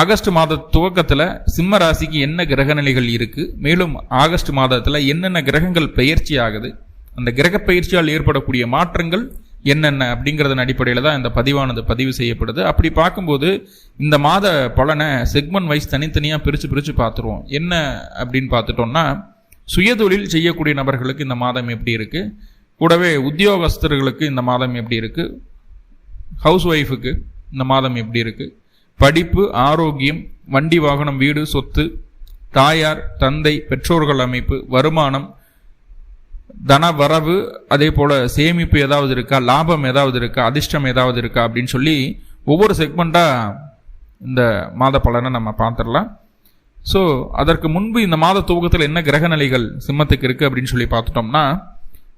August மாத துவக்கத்தில் சிம்ம ராசிக்கு என்ன கிரக நிலைகள் இருக்கு? மேலும் ஆகஸ்ட் மாதத்தில் என்னென்ன கிரகங்கள் பயிற்சி ஆகுது? அந்த கிரக பயிற்சியால் ஏற்படக்கூடிய மாற்றங்கள் என்னென்ன அப்படிங்கிறதன் அடிப்படையில் தான் இந்த பதிவானது பதிவு செய்யப்படுது. அப்படி பார்க்கும்போது இந்த மாத பலனை செக்மெண்ட் வைஸ் தனித்தனியாக பிரித்து பிரித்து பார்த்துருவோம். என்ன அப்படின்னு பார்த்துட்டோம்னா சுயதொழில் செய்யக்கூடிய நபர்களுக்கு இந்த மாதம் எப்படி இருக்குது கூடவே உத்தியோகஸ்தர்களுக்கு இந்த மாதம் எப்படி இருக்குது ஹவுஸ் ஒய்ஃபுக்கு இந்த மாதம் எப்படி இருக்குது படிப்பு ஆரோக்கியம் வண்டி வாகனம் வீடு சொத்து தாயார் தந்தை பெற்றோர்கள் அமைப்பு வருமானம் தன வரவு அதே போல சேமிப்பு ஏதாவது இருக்கா லாபம் ஏதாவது இருக்கா அதிர்ஷ்டம் ஏதாவது இருக்கா அப்படின்னு சொல்லி ஒவ்வொரு செக்மெண்ட்டாக இந்த மாத பலனை நம்ம பார்த்துடலாம். ஸோ அதற்கு முன்பு இந்த மாத துவக்கத்தில் என்ன கிரக நிலைகள் சிம்மத்துக்கு இருக்குது அப்படின்னு சொல்லி பார்த்துட்டோம்னா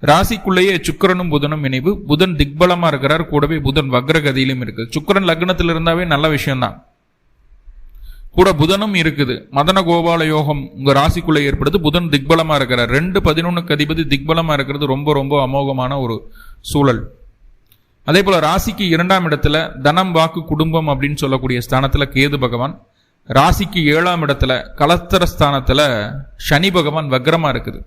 ராசிக்குள்ளேயே சுக்கிரனும் புதனும் இணைவு. புதன் திக்பலமா இருக்கிறார். கூடவே புதன் வக்ரகதியிலும் இருக்கு சுக்கிரன் லக்னத்தில் இருந்தாவே நல்ல விஷயம்தான். கூட புதனும் இருக்குது. மதன கோபால யோகம் உங்க ராசிக்குள்ள ஏற்படுது. புதன் திக்பலமா இருக்கிறார். ரெண்டு பதினொன்னுக்கு அதிபதி திக்பலமா இருக்கிறது ரொம்ப ரொம்ப அமோகமான ஒரு சூழல். அதே போல ராசிக்கு இரண்டாம் இடத்துல தனம் வாக்கு குடும்பம் அப்படின்னு சொல்லக்கூடிய ஸ்தானத்துல கேது பகவான். ராசிக்கு ஏழாம் இடத்துல கலத்தர ஸ்தானத்துல சனி பகவான் வக்ரமா இருக்குது.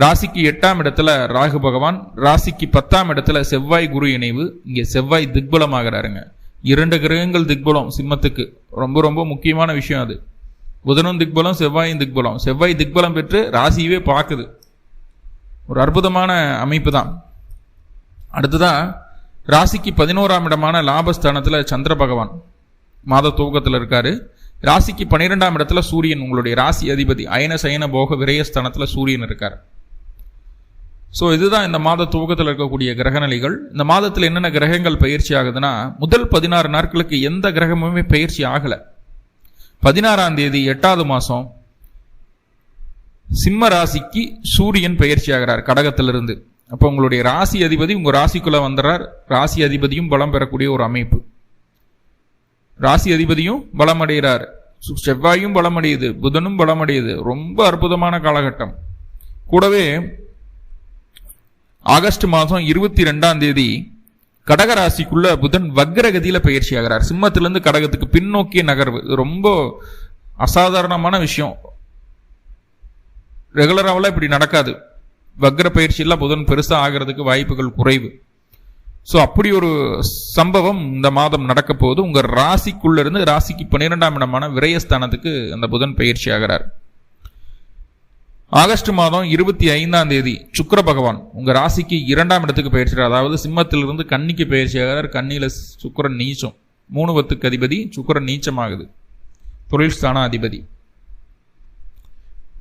ராசிக்கு எட்டாம் இடத்துல ராகு பகவான் ராசிக்கு பத்தாம் இடத்துல செவ்வாய் குரு இணைவு இங்கே செவ்வாய் திக்பலமாகிறாருங்க. இரண்டு கிரகங்கள் திக்பலம் சிம்மத்துக்கு. ரொம்ப ரொம்ப முக்கியமான விஷயம் அது. புதனும் திக்பலம் செவ்வாயும் திக்பலம். செவ்வாய் திக்பலம் பெற்று ராசியவே பார்க்குது. ஒரு அற்புதமான அமைப்பு தான் அடுத்ததான் ராசிக்கு பதினோராம் இடமான லாபஸ்தானத்தில் சந்திர பகவான். மாத துவக்கத்தில் இருக்காரு. ராசிக்கு பன்னிரெண்டாம் இடத்துல சூரியன் உங்களுடைய ராசி அதிபதி அயன சயன போக விரயஸ்தானத்தில் சூரியன் இருக்கார். ஸோ இதுதான் இந்த மாத துவக்கத்தில் இருக்கக்கூடிய கிரகநிலைகள். இந்த மாதத்தில் என்னென்ன கிரகங்கள் பயிற்சி ஆகுதுன்னா முதல் பதினாறு நாட்களுக்கு எந்த கிரகமுமே பயிற்சி ஆகலை. பதினாறாம் தேதி எட்டாவது மாதம் சிம்ம ராசிக்கு சூரியன் பயிற்சி ஆகிறார் கடகத்திலிருந்து. அப்போ உங்களுடைய ராசி அதிபதி உங்கள் ராசிக்குள்ளே வந்துடுறார் ராசி அதிபதியும் பலம் பெறக்கூடிய ஒரு அமைப்பு. ராசி அதிபதியும் பலமடைகிறார் அடைகிறார். செவ்வாயும் பலமடையுது புதனும் பலமடையுது ரொம்ப அற்புதமான காலகட்டம். கூடவே ஆகஸ்ட் மாதம் இருபத்தி ரெண்டாம் தேதி கடகராசிக்குள்ள புதன் வக்ரகதியில பயிற்சி ஆகிறார் சிம்மத்திலிருந்து கடகத்துக்கு பின்னோக்கிய நகர்வு. இது ரொம்ப அசாதாரணமான விஷயம். ரெகுலராவெல்லாம் இப்படி நடக்காது. வக்ர பயிற்சியெல்லாம் புதன் பெருசா ஆகிறதுக்கு வாய்ப்புகள் குறைவு. ஸோ அப்படி ஒரு சம்பவம் இந்த மாதம் நடக்க போகுது. உங்கள் ராசிக்குள்ளேருந்து ராசிக்கு பன்னிரெண்டாம் இடமான விரயஸ்தானத்துக்கு அந்த புதன் பயிற்சி ஆகிறார் ஆகஸ்ட் மாதம் இருபத்தி ஐந்தாம் தேதி சுக்கர பகவான் உங்க ராசிக்கு இரண்டாம் இடத்துக்கு பயிற்சியார் அதாவது சிம்மத்திலிருந்து கன்னிக்கு பயிற்சியாகிறார் ஆகிறார் சுக்கரன் சுக்கிரன் நீச்சம். மூணு பத்துக்கு அதிபதி சுக்கிரன் நீச்சமாகுது. தொழில் ஸ்தான அதிபதி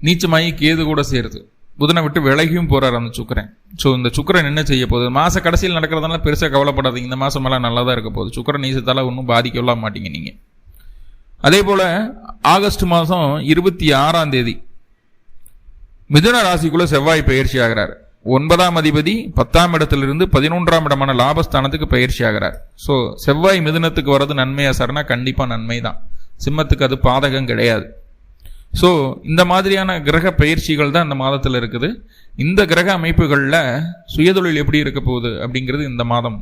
நீச்சமாகி கேது கூட சேருது. புதனை விட்டு விலகியும் போறார் அந்த சுக்கரன். ஸோ இந்த சுக்கரன் என்ன செய்ய போகுது? மாச கடைசியில் நடக்கிறதுனால பெருசாக கவலைப்படாதீங்க. இந்த மாதம் எல்லாம் நல்லா தான் இருக்க போகுது. சுக்கரன் நீசத்தால ஒன்றும் பாதிக்கலாம் மாட்டீங்க நீங்கள் அதே போல் ஆகஸ்ட் மாதம் இருபத்தி ஆறாம் தேதி மிதுன ராசிக்குள்ள செவ்வாய் பயிற்சி ஆகிறார் ஒன்பதாம் அதிபதி பத்தாம் இடத்திலிருந்து பதினொன்றாம் இடமான லாபஸ்தானத்துக்கு பயிற்சி ஆகிறார் ஸோ செவ்வாய் மிதுனத்துக்கு வர்றது நன்மையா சார்னா கண்டிப்பா நன்மை தான் சிம்மத்துக்கு அது பாதகம் கிடையாது. ஸோ இந்த மாதிரியான கிரக பயிற்சிகள் தான் இந்த மாதத்தில் இருக்குது. இந்த கிரக அமைப்புகளில் சுயதொழில் எப்படி இருக்க போகுது அப்படிங்கிறது இந்த மாதம்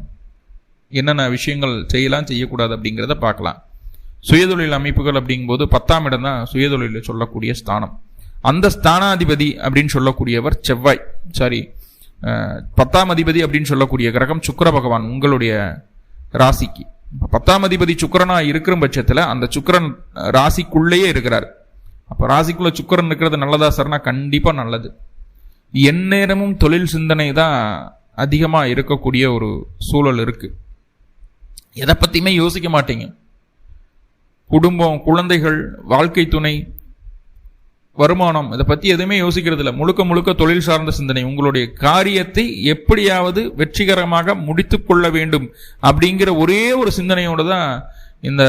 என்னென்ன விஷயங்கள் செய்யலாம் செய்யக்கூடாது அப்படிங்கிறத பார்க்கலாம். சுயதொழில் அமைப்புகள் அப்படிங்கும்போது பத்தாம் இடம் தான் சுயதொழிலில் சொல்லக்கூடிய ஸ்தானம். அந்த ஸ்தானாதிபதி அப்படின்னு சொல்லக்கூடியவர் செவ்வாய். சாரி பத்தாம் அதிபதி அப்படின்னு சொல்லக்கூடிய கிரகம் சுக்கிர பகவான் உங்களுடைய ராசிக்கு. பத்தாம் அதிபதி சுக்கரனா இருக்கிற பட்சத்தில் அந்த சுக்கிரன் ராசிக்குள்ளேயே இருக்கிறார். அப்போ ராசிக்குள்ள சுக்கிரன் இருக்கிறது நல்லதா சார்னா கண்டிப்பா நல்லது. எந்நேரமும் தொழில் சிந்தனை தான் அதிகமா இருக்கக்கூடிய ஒரு சூழல் இருக்கு. எதை பத்தியுமே யோசிக்க மாட்டீங்க. குடும்பம் குழந்தைகள் வாழ்க்கை துணை வருமானம் இதை பற்றி எதுவுமே யோசிக்கிறது இல்லை. முழுக்க முழுக்க தொழில் சார்ந்த சிந்தனை. உங்களுடைய காரியத்தை எப்படியாவது வெற்றிகரமாக முடித்து கொள்ள வேண்டும் அப்படிங்கிற ஒரே ஒரு சிந்தனையோடு தான் இந்த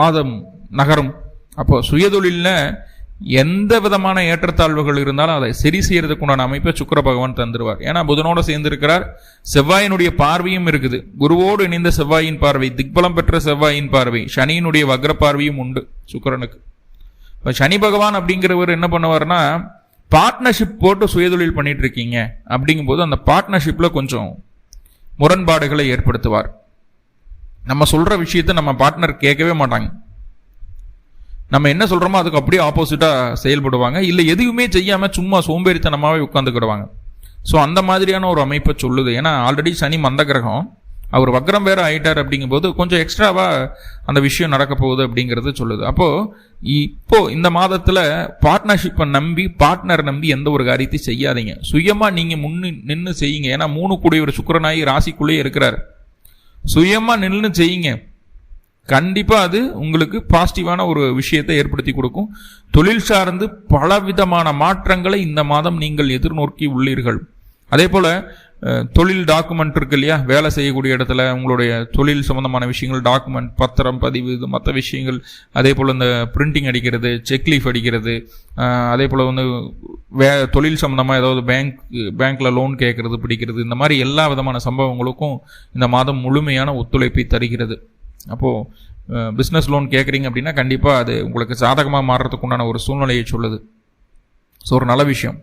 மாதம் நகரும். அப்போ சுயதொழிலில் எந்த விதமான ஏற்றத்தாழ்வுகள் இருந்தாலும் அதை சரி செய்யறதுக்குண்டான அமைப்பை சுக்கிர பகவான் தந்துடுவார் ஏன்னா புதனோட சேர்ந்திருக்கிறார். செவ்வாயினுடைய பார்வையும் இருக்குது. குருவோடு இணைந்த செவ்வாயின் பார்வை திக்பலம் பெற்ற செவ்வாயின் பார்வை சனியினுடைய வக்ர பார்வையும் உண்டு சுக்கரனுக்கு. இப்போ சனி பகவான் அப்படிங்கிறவர் என்ன பண்ணுவார்னா பார்ட்னர்ஷிப் போட்டு சுயதொழில் பண்ணிட்டு இருக்கீங்க அப்படிங்கும்போது அந்த பார்ட்னர்ஷிப்பில் கொஞ்சம் முரண்பாடுகளை ஏற்படுத்துவார். நம்ம சொல்கிற விஷயத்த நம்ம பார்ட்னர் கேட்கவே மாட்டாங்க. நம்ம என்ன சொல்கிறோமோ அதுக்கு அப்படியே ஆப்போசிட்டாக செயல்படுவாங்க. இல்லை எதுவுமே செய்யாமல் சும்மா சோம்பேறித்தனமாகவே உட்காந்துக்கிடுவாங்க ஸோ அந்த மாதிரியான ஒரு அமைப்பை சொல்லுது. ஏன்னா ஆல்ரெடி சனி மந்த கிரகம். அவர் வக்ரம் வேற ஆயிட்டார் அப்படிங்கும்போது கொஞ்சம் எக்ஸ்ட்ராவா அந்த விஷயம் நடக்க போகுது அப்படிங்கிறது சொல்லுது. அப்போ இப்போ இந்த மாதத்துல பார்ட்னர்ஷிப்பை நம்பி பார்ட்னர் நம்பி எந்த ஒரு காரியத்தையும் செய்யாதீங்க. சுயமா நீங்க முன்னு நின்று செய்யுங்க. ஏன்னா மூணு கூடிய ஒரு சுக்கரனாயி ராசிக்குள்ளேயே இருக்கிறார். சுயமா நின்று செய்யுங்க. கண்டிப்பா அது உங்களுக்கு பாசிட்டிவான ஒரு விஷயத்தை ஏற்படுத்தி கொடுக்கும். தொழில் சார்ந்து பலவிதமான மாற்றங்களை இந்த மாதம் நீங்கள் எதிர்நோக்கி உள்ளீர்கள். அதே போல தொழில் டாக்குமெண்ட் இருக்கு இல்லையா? வேலை செய்யக்கூடிய இடத்துல உங்களுடைய தொழில் சம்பந்தமான விஷயங்கள் டாக்குமெண்ட் பத்திரம் பதிவு இது மற்ற விஷயங்கள் அதே போல் இந்த பிரிண்டிங் அடிக்கிறது செக் லீஃப் அடிக்கிறது அதே போல் வந்து வே தொழில் சம்மந்தமாக ஏதாவது பேங்க் பேங்க்கில் லோன் கேட்கறது பிடிக்கிறது இந்த மாதிரி எல்லா விதமான சம்பவங்களுக்கும் இந்த மாதம் முழுமையான ஒத்துழைப்பை தருகிறது. அப்போது பிஸ்னஸ் லோன் கேட்குறீங்க அப்படின்னா கண்டிப்பாக அது உங்களுக்கு சாதகமாக மாறுறதுக்கு உண்டான ஒரு சூழ்நிலையை சொல்லுது. ஸோ ஒரு நல்ல விஷயம்.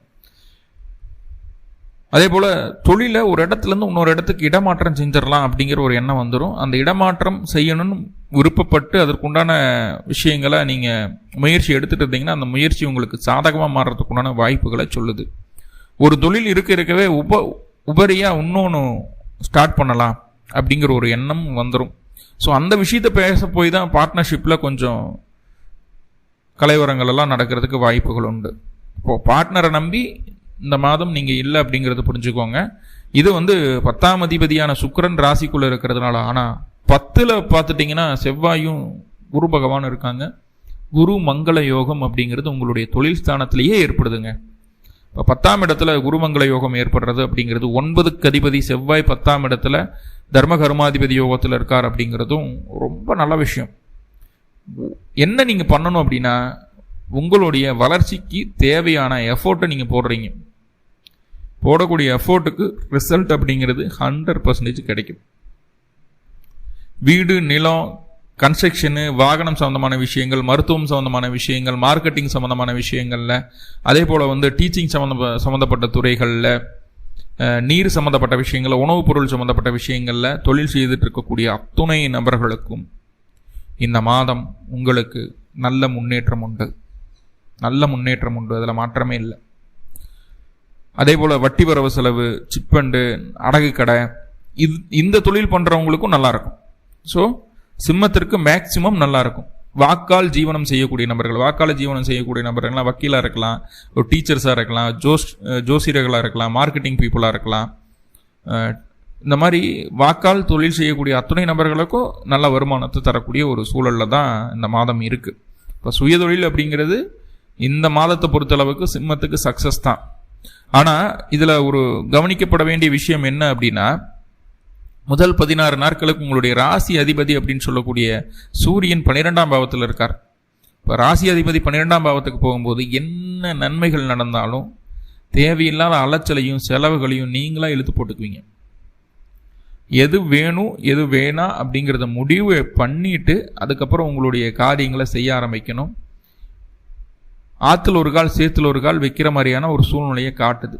அதே போல் தொழிலை ஒரு இடத்துலேருந்து இன்னொரு இடத்துக்கு இடமாற்றம் செஞ்சிடலாம் அப்படிங்கிற ஒரு எண்ணம் வந்துடும் அந்த இடமாற்றம் செய்யணும்னு விருப்பப்பட்டு அதற்குண்டான விஷயங்களை நீங்கள் முயற்சி எடுத்துகிட்டு இருந்தீங்கன்னா அந்த முயற்சி உங்களுக்கு சாதகமாக மாறுறதுக்கு உண்டான வாய்ப்புகளை சொல்லுது. ஒரு தொழில் இருக்க இருக்கவே உப உபரியாக இன்னொன்று ஸ்டார்ட் பண்ணலாம் அப்படிங்கிற ஒரு எண்ணம் வந்துடும் ஸோ அந்த விஷயத்தை பேச போய் தான் பார்ட்னர்ஷிப்பில் கொஞ்சம் கலைவரங்கள் எல்லாம் நடக்கிறதுக்கு வாய்ப்புகள் உண்டு. இப்போது பார்ட்னரை நம்பி இந்த மாதம் நீங்கள் இல்லை அப்படிங்கிறத புரிஞ்சுக்கோங்க. இது வந்து பத்தாம் அதிபதியான சுக்கரன் ராசிக்குள்ளே இருக்கிறதுனால ஆனால் பத்தில் பார்த்துட்டிங்கன்னா செவ்வாயும் குரு பகவான் இருக்காங்க. குரு மங்கள யோகம் அப்படிங்கிறது உங்களுடைய தொழில் ஸ்தானத்திலேயே ஏற்படுதுங்க. இப்போ பத்தாம் இடத்துல குருமங்கள யோகம் ஏற்படுறது அப்படிங்கிறது ஒன்பதுக்கு அதிபதி செவ்வாய் பத்தாம் இடத்துல தர்ம கர்மாதிபதி யோகத்தில் இருக்கார் அப்படிங்கிறதும் ரொம்ப நல்ல விஷயம். என்ன நீங்கள் பண்ணணும் அப்படின்னா உங்களுடைய வளர்ச்சிக்கு தேவையான எஃபோர்ட்டை நீங்கள் போடுறீங்க. போடக்கூடிய எஃபோர்ட்டுக்கு ரிசல்ட் அப்படிங்கிறது ஹண்ட்ரட் பர்சன்டேஜ் கிடைக்கும். வீடு நிலம் கன்ஸ்ட்ரக்ஷனு வாகனம் சம்மந்தமான விஷயங்கள் மருத்துவம் சம்மந்தமான விஷயங்கள் மார்க்கெட்டிங் சம்மந்தமான விஷயங்களில் அதே போல் வந்து டீச்சிங் சம்மந்த சம்மந்தப்பட்ட துறைகளில் நீர் சம்மந்தப்பட்ட விஷயங்கள் உணவுப் பொருள் சம்மந்தப்பட்ட விஷயங்களில் தொழில் செய்துட்டு இருக்கக்கூடிய அத்துணை நபர்களுக்கும் இந்த மாதம் உங்களுக்கு நல்ல முன்னேற்றம் உண்டு. நல்ல முன்னேற்றம் உண்டு அதில் மாற்றமே இல்லை. அதே போல் வட்டி வரவு செலவு சிப்பண்டு அடகு கடை இது இந்த தொழில் பண்ணுறவங்களுக்கும் நல்லாயிருக்கும் ஸோ சிம்மத்திற்கு மேக்சிமம் நல்லாயிருக்கும் வாக்கால் ஜீவனம் செய்யக்கூடிய நபர்கள் வாக்கால் ஜீவனம் செய்யக்கூடிய நபர்கள்லாம் வக்கீலாக இருக்கலாம் ஒரு டீச்சர்ஸாக இருக்கலாம் ஜோஸ் ஜோசியர்களாக இருக்கலாம் மார்க்கெட்டிங் பீப்புளாக இருக்கலாம். இந்த மாதிரி வாக்கால் தொழில் செய்யக்கூடிய அத்துணை நபர்களுக்கும் நல்ல வருமானத்தை தரக்கூடிய ஒரு சூழலில் தான் இந்த மாதம் இருக்குது இப்போ சுயதொழில் அப்படிங்கிறது இந்த மாதத்தை பொறுத்தளவுக்கு சிம்மத்துக்கு சக்ஸஸ் தான். ஆனால் இதில் ஒரு கவனிக்கப்பட வேண்டிய விஷயம் என்ன அப்படின்னா முதல் பதினாறு நாட்களுக்கு உங்களுடைய ராசி அதிபதி அப்படின்னு சொல்லக்கூடிய சூரியன் பன்னிரெண்டாம் பாவத்தில் இருக்கார். இப்போ ராசி அதிபதி பன்னிரெண்டாம் பாவத்துக்கு போகும்போது என்ன நன்மைகள் நடந்தாலும் தேவையில்லாத அலைச்சலையும் செலவுகளையும் நீங்களாக இழுத்து போட்டுக்குவீங்க. எது வேணும் எது வேணாம் அப்படிங்கிறத முடிவு பண்ணிட்டு அதுக்கப்புறம் உங்களுடைய காரியங்களை செய்ய ஆரம்பிக்கணும். ஆற்றுல ஒரு கால் சேத்துல ஒரு கால் வைக்கிற மாதிரியான ஒரு சூழ்நிலையை காட்டுது.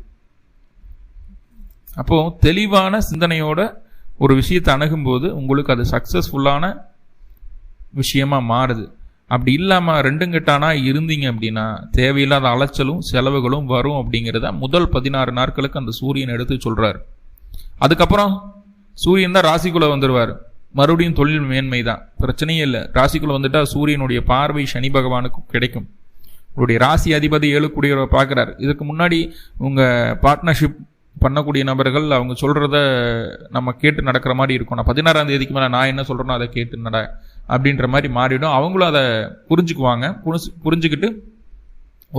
அப்போ தெளிவான சிந்தனையோட ஒரு விஷயத்தை அணுகும்போது உங்களுக்கு அது சக்சஸ்ஃபுல்லான விஷயமா மாறுது. அப்படி இல்லாம ரெண்டும் கெட்டானா இருந்தீங்க அப்படின்னா தேவையில்லாத அலைச்சலும் செலவுகளும் வரும் அப்படிங்கிறத முதல் பதினாறு நாட்களுக்கு அந்த சூரியன் எடுத்து சொல்றாரு. அதுக்கப்புறம் சூரியன் தான் ராசிக்குள்ள வந்துடுவார் மறுபடியும் தொழில் மேன்மை தான் பிரச்சனையே இல்லை. ராசிக்குள்ள வந்துட்டா சூரியனுடைய பார்வை சனி பகவானுக்கு கிடைக்கும். உங்களுடைய ராசி அதிபதி ஏழுக்கூடியவரை பார்க்குறாரு. இதுக்கு முன்னாடி உங்கள் பார்ட்னர்ஷிப் பண்ணக்கூடிய நபர்கள் அவங்க சொல்கிறத நம்ம கேட்டு நடக்கிற மாதிரி இருக்கும். நான் பதினாறாம் தேதிக்கு மேலே நான் என்ன சொல்கிறேனோ அதை கேட்டு நட அப்படின்ற மாதிரி மாறிடும். அவங்களும் அதை புரிஞ்சுக்குவாங்க. புரிஞ்சு புரிஞ்சுக்கிட்டு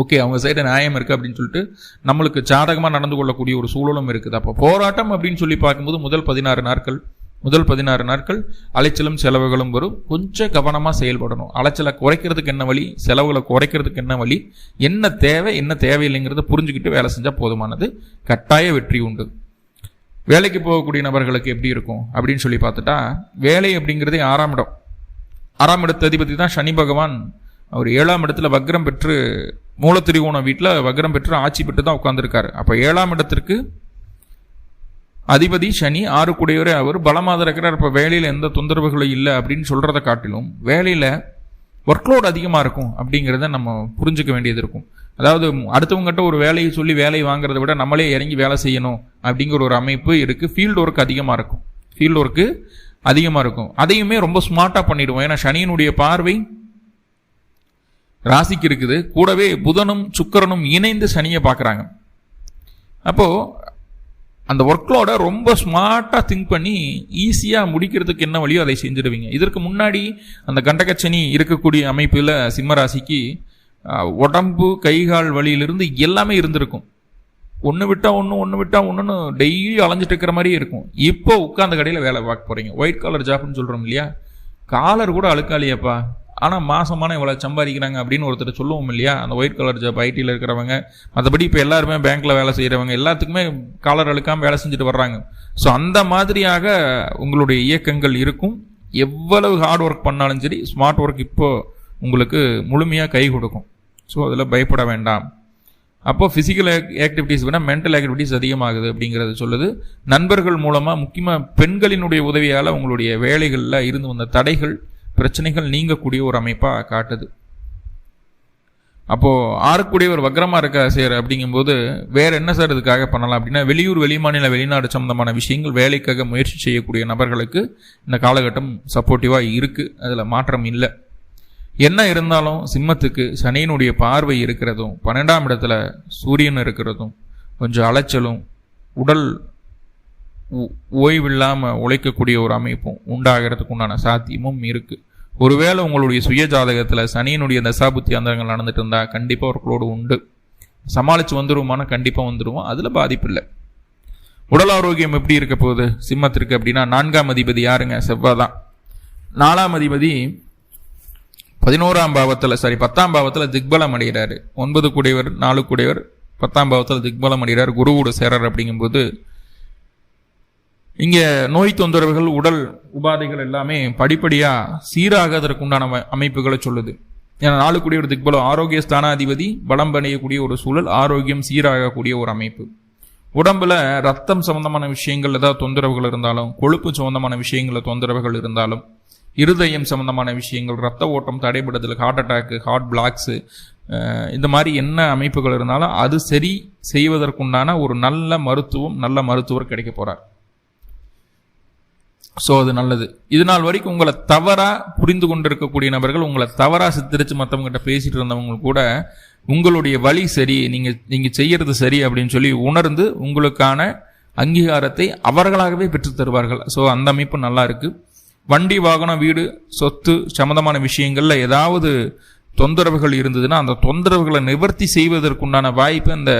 ஓகே அவங்க சைடு நியாயம் இருக்குது அப்படின்னு சொல்லிட்டு நம்மளுக்கு சாதகமாக நடந்து கொள்ளக்கூடிய ஒரு சூழலும் இருக்குது. அப்போ போராட்டம் அப்படின்னு சொல்லி பார்க்கும்போது முதல் பதினாறு நாட்கள் முதல் பதினாறு நாட்கள் அலைச்சலும் செலவுகளும் வரும். கொஞ்சம் கவனமாக செயல்படணும். அலைச்சலை குறைக்கிறதுக்கு என்ன வழி? செலவுகளை குறைக்கிறதுக்கு என்ன வழி? என்ன தேவை என்ன தேவையில்லைங்கிறத புரிஞ்சுக்கிட்டு வேலை செஞ்சால் போதுமானது. கட்டாய வெற்றி உண்டு. வேலைக்கு போகக்கூடிய நபர்களுக்கு எப்படி இருக்கும்? அப்படின்னு சொல்லி பார்த்துட்டா வேலை அப்படிங்கிறதே ஆறாம் இடம். ஆறாம் இடத்து அதிபதி தான் சனி பகவான். அவர் ஏழாம் இடத்துல வக்ரம் பெற்று மூலத்திரிகோணம் வீட்டில் வக்ரம் பெற்று ஆட்சி பெற்று தான் உட்காந்துருக்காரு அப்போ ஏழாம் இடத்திற்கு அதிபதி சனி ஆறு அவர் பலமாக இருக்கிறார். இப்போ வேலையில் எந்த தொந்தரவுகளும் இல்லை அப்படின்னு சொல்கிறத காட்டிலும் வேலையில் ஒர்க்லோட் அதிகமாக இருக்கும் அப்படிங்கிறத நம்ம புரிஞ்சுக்க வேண்டியது இருக்கும். அதாவது அடுத்தவங்ககிட்ட ஒரு வேலையை சொல்லி வேலையை வாங்குறத விட நம்மளே இறங்கி வேலை செய்யணும் அப்படிங்கிற ஒரு அமைப்பு இருக்குது ஃபீல்டு ஒர்க் அதிகமாக இருக்கும். ஃபீல்டு ஒர்க்கு அதிகமாக இருக்கும். அதையுமே ரொம்ப ஸ்மார்ட்டாக பண்ணிடுவோம். ஏன்னா சனியினுடைய பார்வை ராசிக்கு இருக்குது. கூடவே புதனும் சுக்கரனும் இணைந்து சனியை பார்க்குறாங்க. அப்போது அந்த ஒர்க்லோட ரொம்ப ஸ்மார்ட்டாக திங்க் பண்ணி ஈஸியாக முடிக்கிறதுக்கு என்ன வழியோ அதை செஞ்சுடுவீங்க. இதற்கு முன்னாடி அந்த கண்டகச்சனி இருக்கக்கூடிய அமைப்பில் சிம்மராசிக்கு உடம்பு கைகால் வலியிலிருந்து எல்லாமே இருந்திருக்கும். ஒன்று விட்டால் ஒன்று ஒன்று விட்டால் ஒன்றுன்னு டெய்லி அலைஞ்சிட்டு இருக்கிற மாதிரியே இருக்கும். இப்போ உட்காந்த கடையில் வேலை பார்க்க போகிறீங்க ஒயிட் காலர் ஜாப்னு சொல்கிறோம் இல்லையா? காலர் கூட அழுக்காளியாப்பா. ஆனால் மாசமான இவ்வளோ சம்பாதிக்கிறாங்க அப்படின்னு ஒருத்தர் சொல்லுவோம் இல்லையா? அந்த ஒயிட் கலர் ஜாப் ஐடியில் இருக்கிறவங்க மற்றபடி இப்போ எல்லாருமே பேங்க்கில் வேலை செய்கிறவங்க எல்லாத்துக்குமே காலர் அழுக்காமல் வேலை செஞ்சுட்டு வர்றாங்க. ஸோ அந்த மாதிரியாக உங்களுடைய இயக்கங்கள் இருக்கும். எவ்வளவு ஹார்ட் ஒர்க் பண்ணாலும் சரி ஸ்மார்ட் ஒர்க் இப்போ உங்களுக்கு முழுமையாக கை கொடுக்கும். ஸோ அதில் பயப்பட வேண்டாம். அப்போ ஃபிசிக்கல் ஆக்டிவிட்டீஸ் விட மென்டல் ஆக்டிவிட்டீஸ் அதிகமாகுது அப்படிங்கிறது சொல்லுது. நண்பர்கள் மூலமாக முக்கியமாக பெண்களினுடைய உதவியால் உங்களுடைய வேலைகளில் இருந்து வந்த தடைகள் பிரச்சனைகள் நீங்கக்கூடிய ஒரு அமைப்பாக காட்டுது. அப்போது ஆறக்கூடியவர் வக்ரமாக இருக்க சார் அப்படிங்கும்போது வேற என்ன சார் இதுக்காக பண்ணலாம் அப்படின்னா வெளியூர் வெளிமாநில வெளிநாடு சம்மந்தமான விஷயங்கள் வேலைக்காக முயற்சி செய்யக்கூடிய நபர்களுக்கு இந்த காலகட்டம் சப்போர்ட்டிவாக இருக்குது அதில் மாற்றம் இல்லை. என்ன இருந்தாலும் சிம்மத்துக்கு சனியினுடைய பார்வை இருக்கிறதும் பன்னெண்டாம் இடத்துல சூரியன் இருக்கிறதும் கொஞ்சம் அலைச்சலும் உடல் ஓய்வில்லாமல் உழைக்கக்கூடிய ஒரு அமைப்பும் உண்டாகிறதுக்கு உண்டான சாத்தியமும் இருக்கு. ஒருவேளை உங்களுடைய சுய ஜாதகத்தில் சனியினுடைய தசாபுத்தி அந்தரங்கள் நடந்துட்டு இருந்தால் கண்டிப்பாக அவர்களோடு உண்டு. சமாளித்து வந்துடுவோமானா கண்டிப்பாக வந்துடுவோம் அதில் பாதிப்பு இல்லை. உடல் ஆரோக்கியம் எப்படி இருக்க போகுது? சிம்மத்திற்கு அப்படின்னா நான்காம் அதிபதி யாருங்க? செவ்வாய் தான் நாலாம் அதிபதி பதினோராம் பாவத்தில் சாரி பத்தாம் பாவத்தில் திக்பலம் அடைகிறாரு. ஒன்பது குடையவர் நாலு குடையவர் பத்தாம் பாவத்தில் திக்பலம் அடைகிறார். குருவோடு சேரர் அப்படிங்கும்போது இங்கே நோய் தொந்தரவுகள் உடல் உபாதைகள் எல்லாமே படிப்படியாக சீராகிறதுக்கு உண்டான அமைப்புகளை சொல்லுது. ஏன்னா நாலு கூடிய ஒரு திக்பலம் ஆரோக்கிய ஸ்தானாதிபதி பலம் பணியக்கூடிய ஒரு சூழல் ஆரோக்கியம் சீராகக்கூடிய ஒரு அமைப்பு. உடம்புல ரத்தம் சம்பந்தமான விஷயங்கள் ஏதாவது தொந்தரவுகள் இருந்தாலும் கொழுப்பு சம்பந்தமான விஷயங்களில் தொந்தரவுகள் இருந்தாலும் இருதயம் சம்பந்தமான விஷயங்கள் ரத்த ஓட்டம் தடைபடுதல் ஹார்ட் அட்டாக்கு ஹார்ட் பிளாக்ஸு இந்த மாதிரி என்ன அமைப்புகள் இருந்தாலும் அது சரி செய்வதற்குண்டான ஒரு நல்ல மருத்துவம் நல்ல மருத்துவர் கிடைக்க போகிறார் ஸோ அது நல்லது. இது நாள் வரைக்கும் உங்களை தவறாக புரிந்து கொண்டிருக்கக்கூடிய நபர்கள் உங்களை தவறாக சித்தரித்து மற்றவங்ககிட்ட பேசிட்டு இருந்தவங்க கூட உங்களுடைய வழி சரி நீங்கள் நீங்கள் செய்யறது சரி அப்படின்னு சொல்லி உணர்ந்து உங்களுக்கான அங்கீகாரத்தை அவர்களாகவே பெற்றுத்தருவார்கள் ஸோ அந்த அமைப்பு நல்லா இருக்கு. வண்டி வாகனம் வீடு சொத்து சம்மந்தமான விஷயங்களில் ஏதாவது தொந்தரவுகள் இருந்ததுன்னா அந்த தொந்தரவுகளை நிவர்த்தி செய்வதற்குண்டான வாய்ப்பு அந்த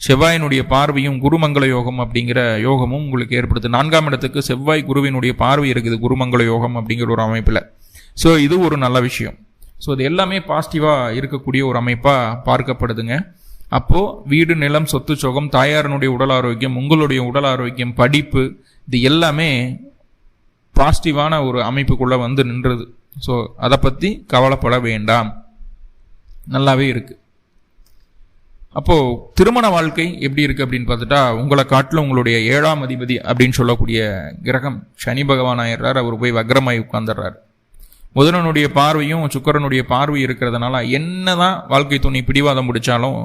செவ்வாயினுடைய பார்வையும் குருமங்கள யோகம் அப்படிங்கிற யோகமும் உங்களுக்கு ஏற்படுது. நான்காம் இடத்துக்கு செவ்வாய் குருவினுடைய பார்வை இருக்குது குருமங்கள யோகம் அப்படிங்கிற ஒரு அமைப்பில். ஸோ இது ஒரு நல்ல விஷயம். ஸோ இது எல்லாமே பாசிட்டிவாக இருக்கக்கூடிய ஒரு அமைப்பாக பார்க்கப்படுதுங்க. அப்போது வீடு நிலம் சொத்து சுகம் தாயாரனுடைய உடல் ஆரோக்கியம் உங்களுடைய உடல் ஆரோக்கியம் படிப்பு இது எல்லாமே பாசிட்டிவான ஒரு அமைப்புக்குள்ளே வந்து நின்றது. ஸோ அதை பற்றி கவலைப்பட வேண்டாம். நல்லாவே இருக்குது அப்போ திருமண வாழ்க்கை எப்படி இருக்கு அப்படின்னு பார்த்துட்டா உங்களை காட்டிலும் உங்களுடைய ஏழாம் அதிபதி அப்படின்னு சொல்லக்கூடிய கிரகம் சனி பகவான் ஆயிடுறாரு அவர் போய் வக்ரமாய் உட்கார்ந்துடுறாரு. புதனனுடைய பார்வையும் சுக்கரனுடைய பார்வை இருக்கிறதுனால என்னதான் வாழ்க்கை துணி பிடிவாதம் பிடிச்சாலும்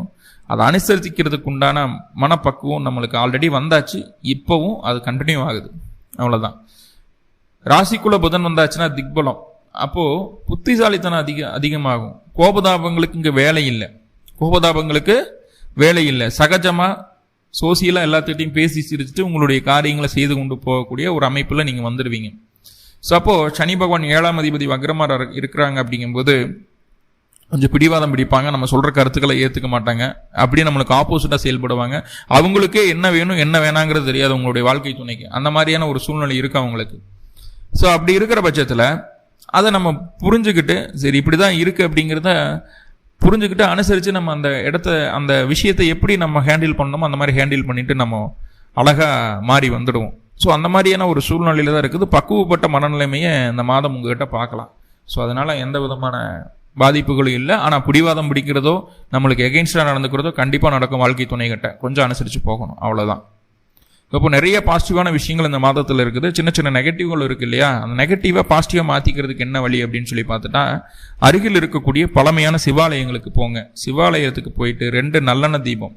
அதை அனுசரிக்கிறதுக்கு உண்டான மனப்பக்குவம் நம்மளுக்கு ஆல்ரெடி வந்தாச்சு இப்போவும் அது கண்டினியூ ஆகுது. அவ்வளோதான் ராசிக்குள்ள புதன் வந்தாச்சுன்னா திக்பலம். அப்போது புத்திசாலித்தனம் அதிக அதிகமாகும். கோபதாபங்களுக்கு இங்கே வேலை இல்லை. கோபதாபங்களுக்கு வேலை இல்லை. சகஜமாக சோசியலாக எல்லாத்திட்டையும் பேசி சிரிச்சுட்டு உங்களுடைய காரியங்களை செய்து கொண்டு போகக்கூடிய ஒரு அமைப்பில் நீங்கள் வந்துடுவீங்க ஸோ அப்போது சனி பகவான் ஏழாம் அதிபதி வக்ரமார் இருக்கிறாங்க அப்படிங்கும்போது கொஞ்சம் பிடிவாதம் பிடிப்பாங்க. நம்ம சொல்கிற கருத்துக்களை ஏற்றுக்க மாட்டாங்க. அப்படியே நம்மளுக்கு ஆப்போசிட்டாக செயல்படுவாங்க. அவங்களுக்கே என்ன வேணும் என்ன வேணாங்கிறது தெரியாது உங்களுடைய வாழ்க்கை துணைக்கு. அந்த மாதிரியான ஒரு சூழ்நிலை இருக்குது அவங்களுக்கு. ஸோ அப்படி இருக்கிற பட்சத்தில் அதை நம்ம புரிஞ்சுக்கிட்டு சரி இப்படி தான் இருக்குது அப்படிங்கிறத புரிஞ்சுக்கிட்டு அனுசரித்து நம்ம அந்த இடத்த அந்த விஷயத்தை எப்படி நம்ம ஹேண்டில் பண்ணணுமோ அந்த மாதிரி ஹேண்டில் பண்ணிட்டு நம்ம அழகாக மாறி வந்துடுவோம். ஸோ அந்த மாதிரியான ஒரு சூழ்நிலையில தான் இருக்குது. பக்குவப்பட்ட மனநிலைமையை இந்த மாதம் உங்ககிட்ட பார்க்கலாம். ஸோ அதனால் எந்த விதமான பாதிப்புகளும் இல்லை. ஆனால் பிடிவாதம் பிடிக்கிறதோ நம்மளுக்கு எகெயின்ஸ்டாக நடந்துக்கிறதோ கண்டிப்பாக நடக்கும் வாழ்க்கை துணைகிட்ட. கொஞ்சம் அனுசரித்து போகணும். அவ்வளோதான் இப்போ நிறைய பாசிட்டிவான விஷயங்கள் இந்த மாதத்தில் இருக்குது. சின்ன சின்ன நெகட்டிவ்கள் இருக்கு இல்லையா? அந்த நெகட்டிவாக பாசிட்டிவாக மாற்றிக்கிறதுக்கு என்ன வழி அப்படின்னு சொல்லி பார்த்துட்டா அருகில் இருக்கக்கூடிய பழமையான சிவாலயங்களுக்கு போங்க. சிவாலயத்துக்கு போயிட்டு ரெண்டு நல்லெண்ண தீபம்.